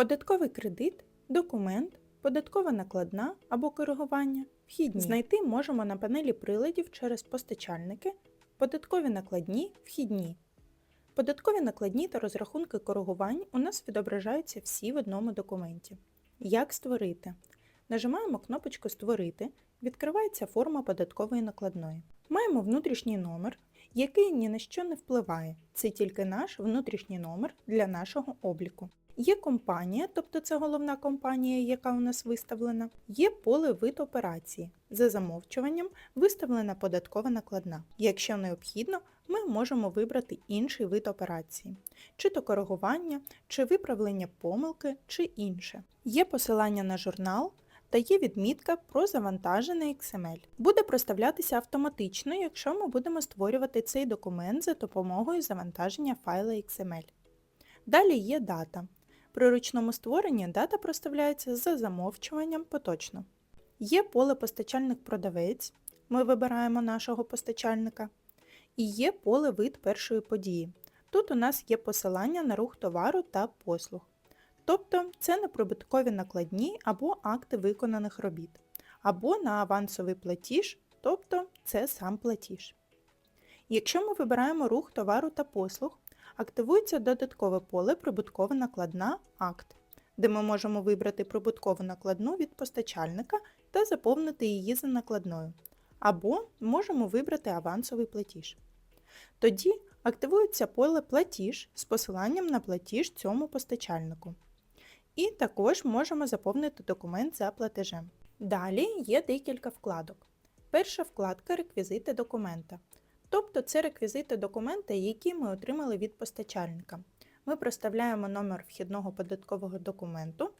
Податковий кредит, документ, податкова накладна або коригування, вхідні. Знайти можемо на панелі приладів через постачальники, податкові накладні, вхідні. Податкові накладні та розрахунки коригувань у нас відображаються всі в одному документі. Як створити? Нажимаємо кнопочку Створити, відкривається форма податкової накладної. Маємо внутрішній номер, який ні на що не впливає. Це тільки наш внутрішній номер для нашого обліку. Є компанія, тобто це головна компанія, яка у нас виставлена. Є поле вид операції. За замовчуванням виставлена податкова накладна. Якщо необхідно, ми можемо вибрати інший вид операції, чи то коригування, чи виправлення помилки, чи інше. Є посилання на журнал, та є відмітка про завантажений XML. Буде проставлятися автоматично, якщо ми будемо створювати цей документ за допомогою завантаження файла XML. Далі є дата. При ручному створенні дата проставляється за замовчуванням поточно. Є поле постачальник-продавець, ми вибираємо нашого постачальника, і є поле вид першої події. Тут у нас є посилання на рух товару та послуг. Тобто це неприбуткові накладні або акти виконаних робіт, або на авансовий платіж, тобто це сам платіж. Якщо ми вибираємо рух товару та послуг, активується додаткове поле прибуткова накладна акт, де ми можемо вибрати прибуткову накладну від постачальника та заповнити її за накладною, або можемо вибрати авансовий платіж. Тоді активується поле платіж з посиланням на платіж цьому постачальнику. І також можемо заповнити документ за платежем. Далі є декілька вкладок. Перша вкладка реквізити документа. Тобто це реквізити документа, які ми отримали від постачальника. Ми проставляємо номер вхідного податкового документу,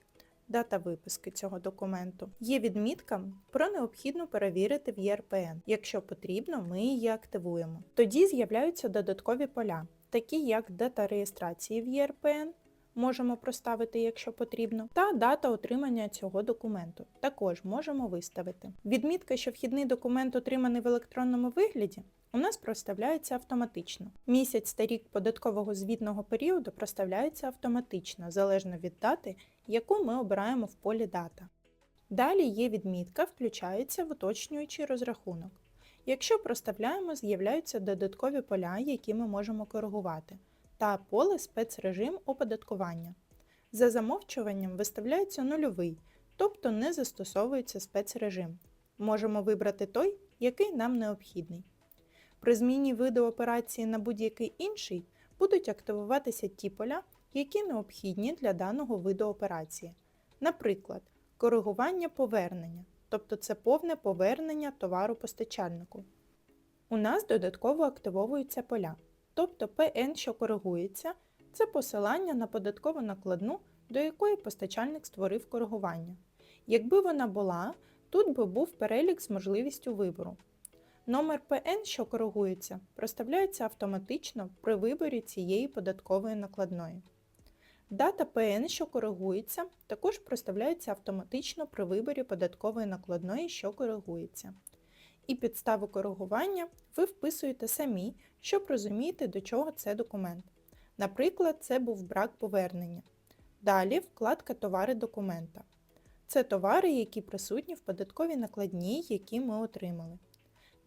дата виписки цього документу. Є відмітка про необхідно перевірити в ЄРПН. Якщо потрібно, ми її активуємо. Тоді з'являються додаткові поля, такі як дата реєстрації в ЄРПН, можемо проставити, якщо потрібно, та дата отримання цього документу. Також можемо виставити. Відмітка, що вхідний документ отриманий в електронному вигляді, у нас проставляється автоматично. Місяць та рік податкового звітного періоду проставляється автоматично, залежно від дати, яку ми обираємо в полі дата. Далі є відмітка, включається в уточнюючий розрахунок. Якщо проставляємо, з'являються додаткові поля, які ми можемо коригувати та поле спецрежим оподаткування. За замовчуванням виставляється нульовий, тобто не застосовується спецрежим. Можемо вибрати той, який нам необхідний. При зміні виду операції на будь-який інший будуть активуватися ті поля, які необхідні для даного виду операції. Наприклад, коригування повернення, тобто це повне повернення товару постачальнику. У нас додатково активовуються поля. Тобто PN, що коригується, це посилання на податкову накладну, до якої постачальник створив коригування. Якби вона була, тут би був перелік з можливістю вибору. Номер PN, що коригується, проставляється автоматично при виборі цієї податкової накладної. Дата PN, що коригується, також проставляється автоматично при виборі податкової накладної, що коригується і підставу коригування ви вписуєте самі, щоб розуміти, до чого це документ. Наприклад, це був брак повернення. Далі вкладка Товари документа. Це товари, які присутні в податковій накладній, які ми отримали.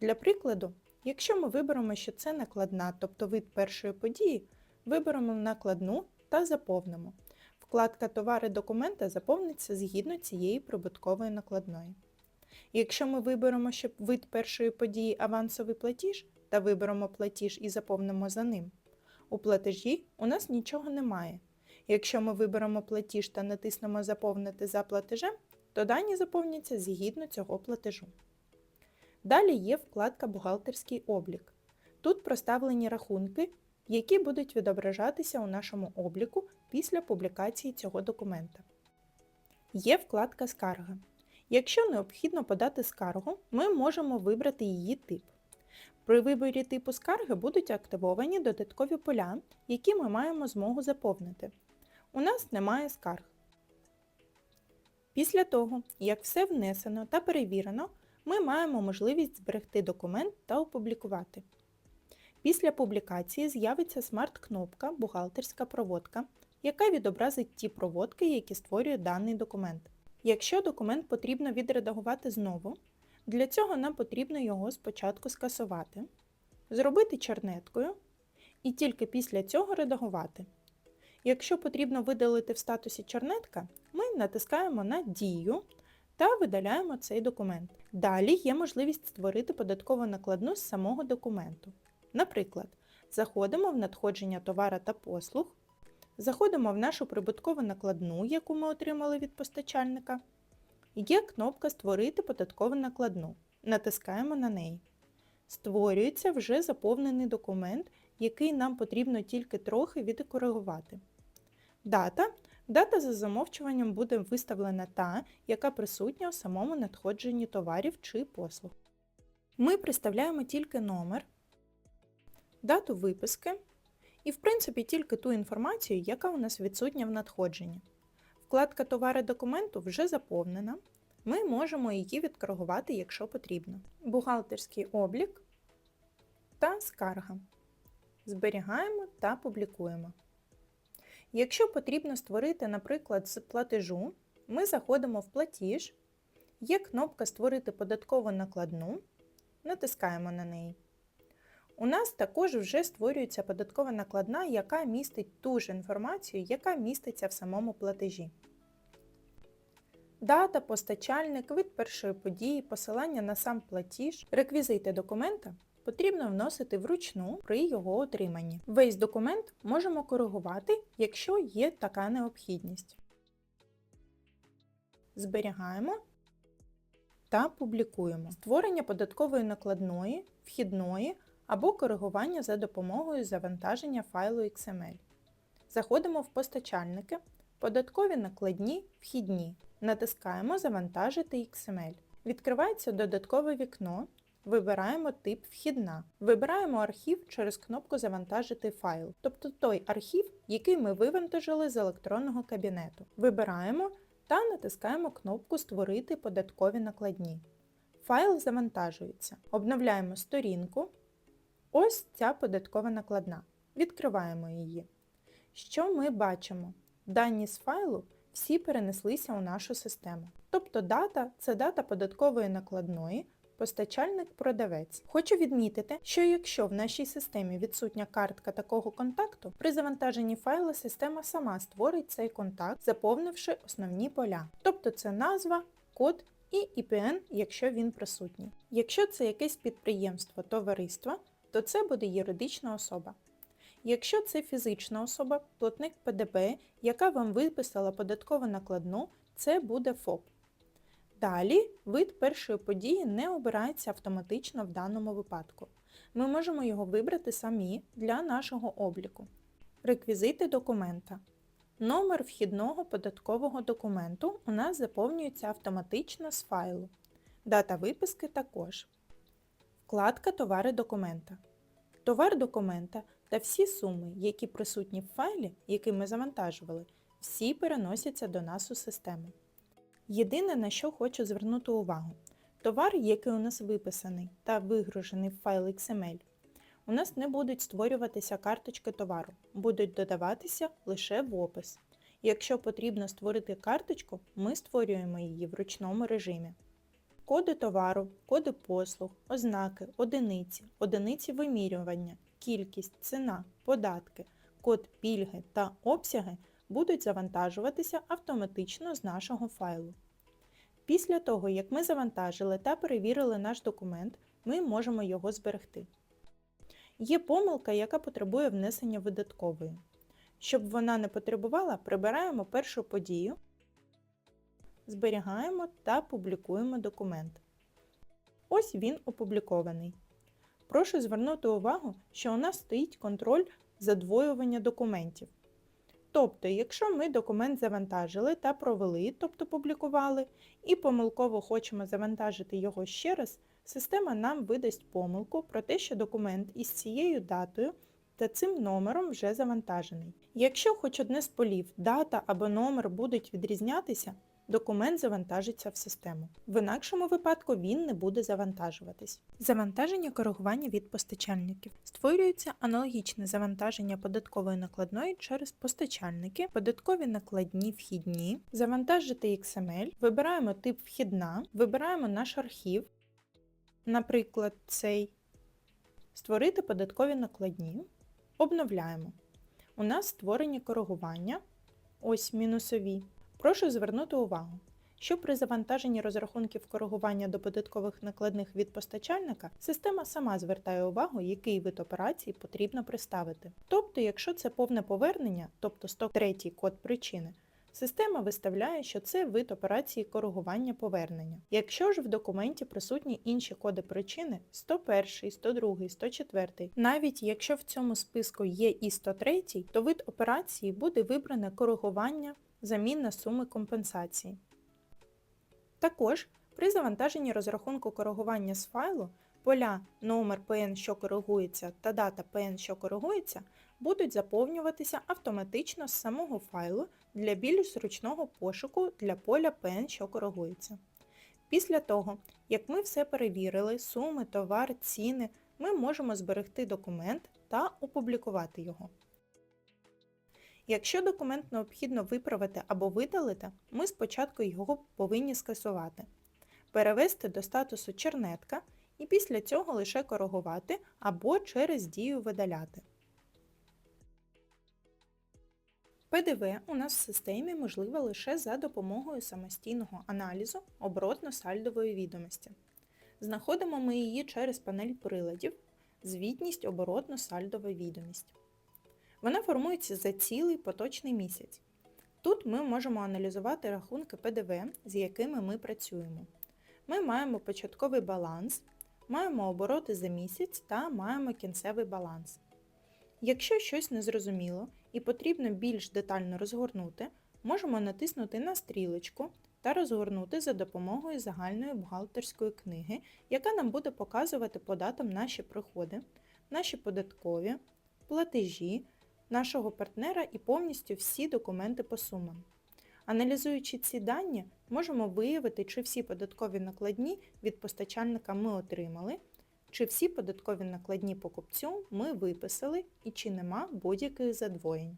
Для прикладу, якщо ми виберемо, що це накладна, тобто вид першої події, виберемо накладну та заповнимо. Вкладка Товари документа заповниться згідно цієї прибуткової накладної. Якщо ми виберемо, щоб вид першої події авансовий платіж та виберемо платіж і заповнимо за ним, у платежі у нас нічого немає. Якщо ми виберемо платіж та натиснемо Заповнити за платежем, то дані заповняться згідно цього платежу. Далі є вкладка Бухгалтерський облік. Тут проставлені рахунки, які будуть відображатися у нашому обліку після публікації цього документа. Є вкладка Скарга. Якщо необхідно подати скаргу, ми можемо вибрати її тип. При виборі типу скарги будуть активовані додаткові поля, які ми маємо змогу заповнити. У нас немає скарг. Після того, як все внесено та перевірено, ми маємо можливість зберегти документ та опублікувати. Після публікації з'явиться смарт-кнопка Бухгалтерська проводка, яка відобразить ті проводки, які створює даний документ. Якщо документ потрібно відредагувати знову, для цього нам потрібно його спочатку скасувати, зробити чернеткою і тільки після цього редагувати. Якщо потрібно видалити в статусі чернетка, ми натискаємо на Дію та видаляємо цей документ. Далі є можливість створити податкову накладну з самого документу. Наприклад, заходимо в надходження товара та послуг, заходимо в нашу прибуткову накладну, яку ми отримали від постачальника. Є кнопка Створити податкову накладну. Натискаємо на неї. Створюється вже заповнений документ, який нам потрібно тільки трохи відкоригувати. Дата. Дата за замовчуванням буде виставлена та, яка присутня у самому надходженні товарів чи послуг. Ми представляємо тільки номер, дату виписки і, в принципі, тільки ту інформацію, яка у нас відсутня в надходженні. Вкладка Товари документу вже заповнена. Ми можемо її відкоригувати, якщо потрібно. Бухгалтерський облік та скарга. Зберігаємо та публікуємо. Якщо потрібно створити, наприклад, з платежу, ми заходимо в платіж, є кнопка Створити податкову накладну, натискаємо на неї. У нас також вже створюється податкова накладна, яка містить ту ж інформацію, яка міститься в самому платежі. Дата, постачальник, вид першої події, посилання на сам платіж, реквізити документа потрібно вносити вручну при його отриманні. Весь документ можемо коригувати, якщо є така необхідність. Зберігаємо та публікуємо. Створення податкової накладної, вхідної або коригування за допомогою завантаження файлу XML. Заходимо в постачальники, податкові накладні, вхідні. Натискаємо Завантажити XML. Відкривається додаткове вікно. Вибираємо тип Вхідна. Вибираємо архів через кнопку Завантажити файл, тобто той архів, який ми вивантажили з електронного кабінету. Вибираємо та натискаємо кнопку Створити податкові накладні. Файл завантажується. Обновляємо сторінку. Ось ця податкова накладна. Відкриваємо її. Що ми бачимо? Дані з файлу всі перенеслися у нашу систему. Тобто дата це дата податкової накладної, постачальник-продавець. Хочу відмітити, що якщо в нашій системі відсутня картка такого контакту, при завантаженні файла система сама створить цей контакт, заповнивши основні поля. Тобто це назва, код і IPN, якщо він присутній. Якщо це якесь підприємство, товариство, то це буде юридична особа. Якщо це фізична особа, платник ПДБ, яка вам виписала податкову накладну, це буде ФОП. Далі вид першої події не обирається автоматично в даному випадку. Ми можемо його вибрати самі для нашого обліку. Реквізити документа. Номер вхідного податкового документу у нас заповнюється автоматично з файлу. Дата виписки також. Вкладка Товари документа. Товар документа та всі суми, які присутні в файлі, який ми завантажували, всі переносяться до нас у систему. Єдине, на що хочу звернути увагу, товар, який у нас виписаний та вигружений в файл XML, у нас не будуть створюватися карточки товару, будуть додаватися лише в опис. Якщо потрібно створити карточку, ми створюємо її в ручному режимі. Коди товару, коди послуг, ознаки, одиниці, одиниці вимірювання, кількість, ціна, податки, код пільги та обсяги будуть завантажуватися автоматично з нашого файлу. Після того, як ми завантажили та перевірили наш документ, ми можемо його зберегти. Є помилка, яка потребує внесення видаткової. Щоб вона не потребувала, прибираємо першу подію, зберігаємо та публікуємо документ. Ось він опублікований. Прошу звернути увагу, що у нас стоїть контроль задвоювання документів. Тобто, якщо ми документ завантажили та провели, тобто публікували, і помилково хочемо завантажити його ще раз, система нам видасть помилку про те, що документ із цією датою та цим номером вже завантажений. Якщо хоч одне з полів, дата або номер будуть відрізнятися, документ завантажиться в систему. В інакшому випадку він не буде завантажуватись. Завантаження коригування від постачальників. Створюється аналогічне завантаження податкової накладної через постачальники, податкові накладні вхідні, завантажити XML, вибираємо тип вхідна, вибираємо наш архів, наприклад, цей, створити податкові накладні, обновляємо. У нас створені коригування, ось мінусові. Прошу звернути увагу, що при завантаженні розрахунків коригування до податкових накладних від постачальника система сама звертає увагу, який вид операції потрібно приставити. Тобто, якщо це повне повернення, тобто 103 код причини, система виставляє, що це вид операції коригування повернення. Якщо ж в документі присутні інші коди причини 101, 102, 104, навіть якщо в цьому списку є і 103, то вид операції буде вибране коригування замінна суми компенсації. Також при завантаженні розрахунку коригування з файлу поля номер PN, що коригується та дата PN, що коригується, будуть заповнюватися автоматично з самого файлу для більш зручного пошуку для поля PN, що коригується. Після того, як ми все перевірили, суми, товар, ціни, ми можемо зберегти документ та опублікувати його. Якщо документ необхідно виправити або видалити, ми спочатку його повинні скасувати, перевести до статусу чернетка і після цього лише коригувати або через дію видаляти. ПДВ у нас в системі можливе лише за допомогою самостійного аналізу оборотно-сальдової відомості. Знаходимо ми її через панель приладів Звітність оборотно-сальдова відомість. Вона формується за цілий поточний місяць. Тут ми можемо аналізувати рахунки ПДВ, з якими ми працюємо. Ми маємо початковий баланс, маємо обороти за місяць та маємо кінцевий баланс. Якщо щось незрозуміло і потрібно більш детально розгорнути, можемо натиснути на стрілочку та розгорнути за допомогою загальної бухгалтерської книги, яка нам буде показувати по датам наші приходи, наші податкові, платежі, нашого партнера і повністю всі документи по сумам. Аналізуючи ці дані, можемо виявити, чи всі податкові накладні від постачальника ми отримали, чи всі податкові накладні покупцю ми виписали і чи нема будь-яких задвоєнь.